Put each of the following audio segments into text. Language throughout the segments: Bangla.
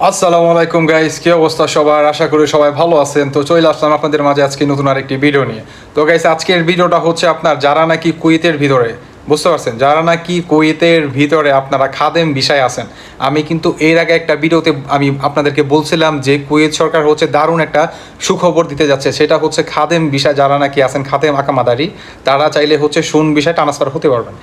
আসসালামু আলাইকুম গাইস কি অবস্থা সবার? আশা করি সবাই ভালো আছেন। তো চলে আসলাম আপনাদের মাঝে আজকে নতুন আরেকটি ভিডিও নিয়ে। তো গাইস আজকের ভিডিওটা হচ্ছে আপনার যারা নাকি কুয়েতের ভিতরে বুঝতে পারছেন? যারা নাকি কুয়েতের ভিতরে আপনারা খাদেম বিষয় আছেন, আমি কিন্তু এর আগে একটা ভিডিওতে আমি আপনাদেরকে বলছিলাম যে কুয়েত সরকার হচ্ছে দারুণ একটা সুখবর দিতে যাচ্ছে। সেটা হচ্ছে খাদেম বিষয় যারা নাকি আছেন, খাদেম আকামাদারি, তারা চাইলে হচ্ছে শুন বিষয় ট্রান্সফার হতে পারবেন।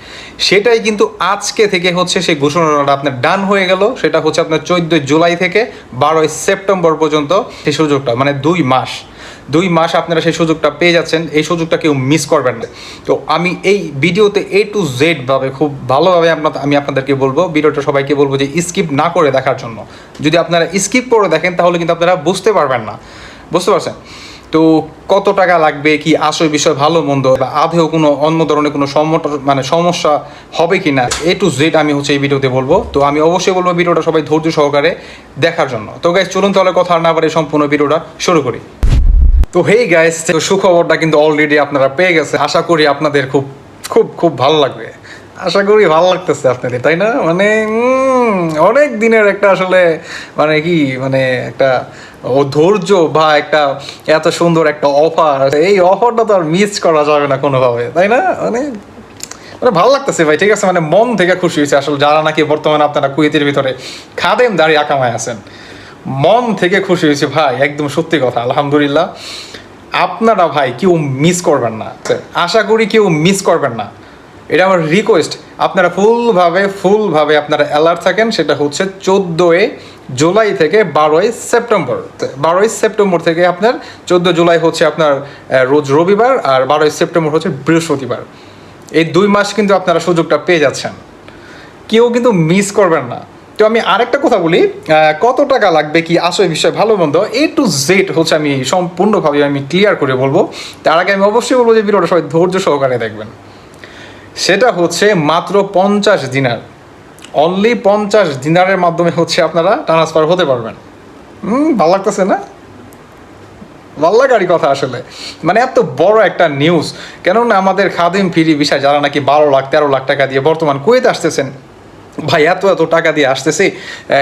সেটাই কিন্তু আজকে থেকে হচ্ছে সেই ঘোষণাটা আপনার ডান হয়ে গেল। সেটা হচ্ছে আপনার চোদ্দোই জুলাই থেকে বারোই সেপ্টেম্বর পর্যন্ত সেই সুযোগটা মানে দুই মাস। দুই মাস আপনারা সেই সুযোগটা পেয়ে যাচ্ছেন, এই সুযোগটা কেউ মিস করবেন না। তো আমি এই ভিডিওতে এ টু জেড ভাবে খুব ভালোভাবে আপনার আমি আপনাদেরকে বলব, ভিডিওটা সবাইকে বলব যে স্কিপ না করে দেখার জন্য। যদি আপনারা স্কিপ করে দেখেন, তাহলে কিন্তু আপনারা বুঝতে পারবেন না। বুঝতে পারছেন? তো কত টাকা লাগবে, কি আসল বিষয়, ভালো মন্দ, বা আধেও কোনো অন্য ধরনের কোনো মানে সমস্যা হবে কি না এ টু জেড আমি হচ্ছে এই ভিডিওতে বলব। তো আমি অবশ্যই বলব ভিডিওটা সবাই ধৈর্য সহকারে দেখার জন্য। তো গাইজ চলুন তাহলে কথা না পারে সম্পূর্ণ ভিডিওটা শুরু করি। তো হেই গাইস তো সুখবরটা কিন্তু অলরেডি আপনারা পেয়ে গেছে আশা করি আপনাদের খুব খুব খুব ভালো লাগবে। আশা করি ভালো লাগতেছে আপনাদের, তাই না? মানে অনেক দিনের একটা আসলে মানে কি মানে একটা, ও ধৈর্য বা একটা এত সুন্দর একটা অফার এই অফারটা তো আর মিস করা যাবে না কোনোভাবে, তাই না? মানে মানে ভালো লাগতেছে ভাই, ঠিক আছে? মানে মন থেকে খুশি হয়েছে আসলে যারা নাকি বর্তমানে আপনারা কুয়েতের ভিতরে খাদেম দাঁড়িয়ে আকামায় আছেন। মন থেকে খুশি হয়েছে, ভাই, একদম সত্যি কথা, আলহামদুলিল্লাহ। আপনারা, ভাই, কেউ মিস করবেন না। আশা করি কেউ মিস করবেন না। এটা আমার রিকোয়েস্ট আপনারা ফুলভাবে ফুলভাবে আপনারা অ্যালার্ট থাকেন, সেটা হচ্ছে চোদ্দোই জুলাই থেকে বারোই সেপ্টেম্বর। বারোই সেপ্টেম্বর থেকে আপনার চোদ্দ জুলাই হচ্ছে আপনার রোজ রবিবার আর বারোই সেপ্টেম্বর হচ্ছে বৃহস্পতিবার। এই দুই মাস কিন্তু আপনারা সুযোগটা পেয়ে যাচ্ছেন। কেউ কিন্তু মিস করবেন না। তো আমি আরেকটা কথা বলি কত টাকা লাগবে কি আসলে বিষয় ভালো মন্দ এ টু জেড হচ্ছে আমি সম্পূর্ণভাবে আমি ক্লিয়ার করে বলব। তার আগে আমি অবশ্যই বলব যে ভিডিওটা সবাই ধৈর্য সহকারে দেখবেন। সেটা হচ্ছে মাত্র পঞ্চাশ দিনার। অনলি পঞ্চাশ দিনারের মাধ্যমে হচ্ছে আপনারা ট্রান্সফার হতে পারবেন। হুম, ভালো লাগতেছে না? লাগারই কথা আসলে। মানে এত বড় একটা নিউজ কেননা আমাদের খাদিম ফিরি বিষয়, যারা নাকি বারো লাখ, তেরো লাখ টাকা দিয়ে বর্তমান কুয়েতে আসতেছেন। ভাই এত এত টাকা দিয়ে আসতেছি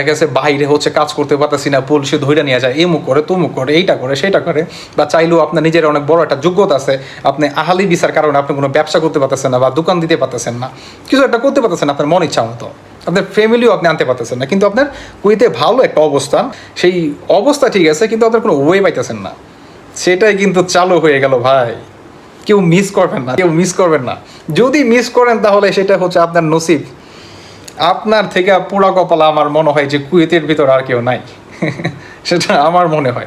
গেছে বাইরে হচ্ছে কাজ করতে পারতেছি না, পুলিশে ধৈর্য নিয়ে যায়, এমুক করে, তুমুক করে, এইটা করে সেটা করে। বা চাইলেও আপনার নিজের অনেক বড় একটা যোগ্যতা আছে, আপনি আহালি বিচার কারণে আপনি কোনো ব্যবসা করতে পারতেছেন না বা দোকান দিতে পারতেছেন না। কিছু একটা করতে পারতেছেন আপনার মন ইচ্ছা মতো। আপনার ফ্যামিলিও আপনি আনতে পারতেছেন না, কিন্তু আপনার কুইতে ভালো একটা অবস্থান, সেই অবস্থা ঠিক আছে, কিন্তু আপনার কোনো ওয়ে পাইতেছেন না। সেটাই কিন্তু চালু হয়ে গেল ভাই। কেউ মিস করবেন না, কেউ মিস করবেন না। যদি মিস করেন তাহলে সেটা হচ্ছে আপনার নসিব। আপনার থেকে পোড়া কপালা আমার মনে হয় যে কুয়েতের ভিতর আর কেউ নাই। সেটা আমার মনে হয়।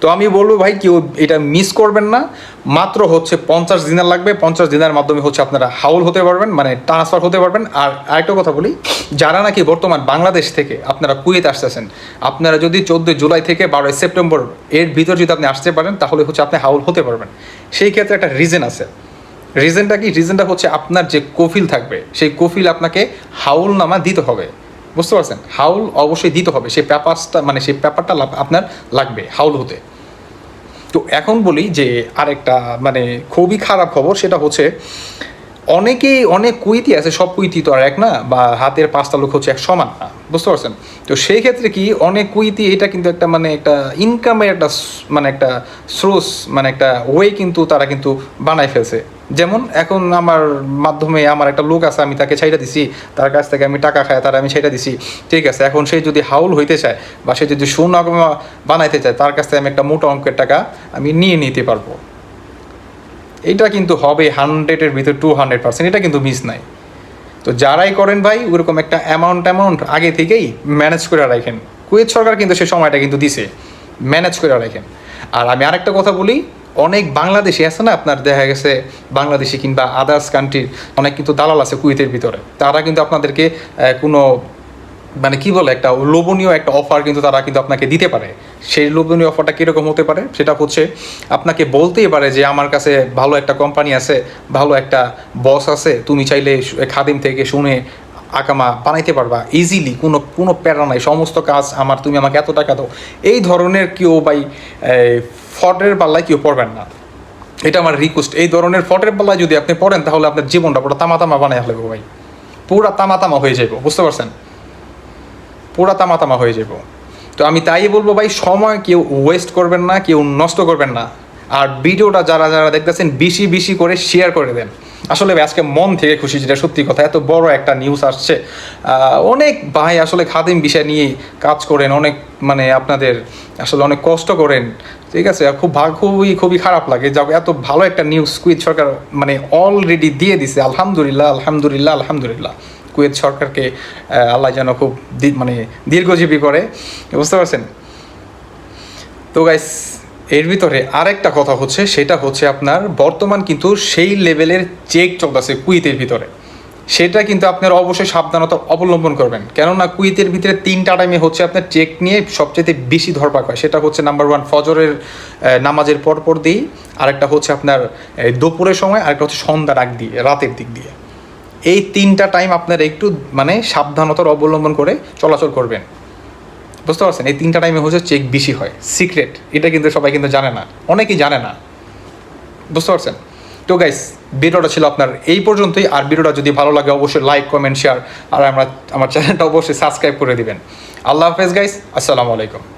তো আমি বলব ভাই, কেউ এটা মিস করবেন না। মাত্র হচ্ছে পঞ্চাশ দিনার লাগবে। পঞ্চাশ দিনের মাধ্যমে হচ্ছে আপনারা হাউল হতে পারবেন মানে ট্রান্সফার হতে পারবেন। আর আরেকটা কথা বলি, যারা নাকি বর্তমান বাংলাদেশ থেকে আপনারা কুয়েত আসতেছেন, আপনারা যদি চোদ্দোই জুলাই থেকে বারোই সেপ্টেম্বর এর ভিতর যদি আপনি আসতে পারেন, তাহলে হচ্ছে আপনি হাউল হতে পারবেন। সেই ক্ষেত্রে একটা রিজন আছে। রিজনটা কি? রিজনটা হচ্ছে আপনার যে কফিল থাকবে, সেই কফিল আপনাকে হাউল নামা দিতে হবে। বুঝতে পারছেন? হাউল অবশ্যই দিতে হবে। সেই পেপারসটা মানে সেই পেপারটা আপনার লাগবে, হাউল হতে। তো এখন বলি যে আরেকটা মানে খুবই খারাপ খবর, সেটা হচ্ছে অনেকেই, অনেক কুইতি আছে, সব কুইতি তো আর এক না, বা হাতের পাঁচটা লোক হচ্ছে এক সমান না, বুঝতে পারছেন? তো সেই ক্ষেত্রে কি অনেক কুইতি এটা কিন্তু একটা মানে একটা ইনকামের একটা মানে একটা সোর্স মানে একটা ওয়ে কিন্তু তারা কিন্তু বানায় ফেলছে। যেমন এখন আমার মাধ্যমে আমার একটা লোক আছে, আমি তাকে ছাইটা দিছি, তার কাছ থেকে আমি টাকা খাই তার আমি ছাইটা দিছি, ঠিক আছে? এখন সে যদি হাউল হইতে চায়, বা সে যদি শূন্য বানাইতে চায়, তার কাছ থেকে আমি একটা মোটা অঙ্কের টাকা আমি নিয়ে নিতে পারব। এটা কিন্তু হবে হান্ড্রেডের ভিতরে টু হান্ড্রেড পার্সেন্ট এটা কিন্তু মিস নাই। তো যারাই করেন ভাই, ওরকম একটা অ্যামাউন্ট অ্যামাউন্ট আগে থেকেই ম্যানেজ করে রাখেন। কুয়েত সরকার কিন্তু সে সময়টা কিন্তু দিছে ম্যানেজ করে রাখেন। আর আমি আরেকটা কথা বলি, অনেক বাংলাদেশি আছে না, আপনার দেখা গেছে বাংলাদেশি কিংবা আদার্স কান্ট্রির অনেক কিন্তু দালাল আছে কুয়েতের ভিতরে। তারা কিন্তু আপনাদেরকে কোনো মানে কি বলে, একটা লোভনীয় একটা অফার কিন্তু তারা কিন্তু আপনাকে দিতে পারে। সেই লোভনীয় অফারটা কীরকম হতে পারে? সেটা হচ্ছে, আপনাকে বলতেই পারে যে, আমার কাছে ভালো একটা কোম্পানি আছে, ভালো একটা বস আছে, তুমি চাইলে খাদিম থেকে শুনে আকামা বানাইতে পারবা ইজিলি কোনো কোনো প্যারা নাই, সমস্ত কাজ আমার, তুমি আমাকে এত টাকা দাও। এই ধরনের কেউ ভাই ফটের পাল্লায় কেউ পড়বেন না। এটা আমার রিকোয়েস্ট এই ধরনের ফটের পাল্লায় যদি আপনি পড়েন, তাহলে আপনার জীবনটা পুরো তামা তামা বানাই ফেলব ভাই। পুরা তামা তামা হয়ে যাব বুঝতে পারছেন? পুরা তামা তামা হয়ে যাব। তো আমি তাই বলব ভাই, সময় কেউ ওয়েস্ট করবেন না, কেউ নষ্ট করবেন না। আর ভিডিওটা যারা যারা দেখতেছেন, বেশি বেশি করে শেয়ার করে দেন। আসলে আজকে মন থেকে খুশি যেটা সত্যি কথা, এত বড় একটা নিউজ আসছে। অনেক ভাই আসলে খাদিম বিষয় নিয়ে কাজ করেন, অনেক মানে আপনাদের আসলে অনেক কষ্ট করেন। ঠিক আছে খুব ভাগ খুবই খুবই খারাপ লাগে। যা এত ভালো একটা নিউজ কুইত সরকার মানে অলরেডি দিয়ে দিছে। আলহামদুলিল্লাহ আলহামদুলিল্লাহ আলহামদুলিল্লাহ। কুয়েত সরকারকে আল্লাহ যেন খুব মানে দীর্ঘজীবী করে। বুঝতে পারছেন? তো গাইস এর ভিতরে আরেকটা কথা হচ্ছে, সেটা হচ্ছে আপনার বর্তমান কিন্তু সেই লেভেলের চেক চলতেছে কুইতের ভিতরে। সেটা কিন্তু আপনার অবশ্যই সাবধানতা অবলম্বন করবেন। কেননা কুইতের ভিতরে তিনটা টাইমে হচ্ছে আপনার চেক নিয়ে সবচেয়ে বেশি ধরপাক হয়। সেটা হচ্ছে নাম্বার ওয়ান ফজরের নামাজের পর পর দিই আরেকটা হচ্ছে আপনার দুপুরের সময়, আরেকটা হচ্ছে সন্ধ্যার আগ দিয়ে, রাতের দিক দিয়ে। এই তিনটা টাইম আপনার একটু মানে সাবধানতার অবলম্বন করে চলাচল করবেন। বুঝতে পারছেন? এই তিনটা টাইমে হচ্ছে চেক বেশি হয়। সিক্রেট এটা কিন্তু সবাই কিন্তু জানে না। অনেকেই জানে না। বুঝতে পারছেন? তো গাইস ভিডিওটা ছিল আপনার এই পর্যন্তই। আর ভিডিওটা যদি ভালো লাগে, অবশ্যই লাইক কমেন্ট শেয়ার আর আমরা, আমার চ্যানেলটা অবশ্যই সাবস্ক্রাইব করে দিবেন। আল্লাহ হাফেজ গাইস আসসালামু আলাইকুম।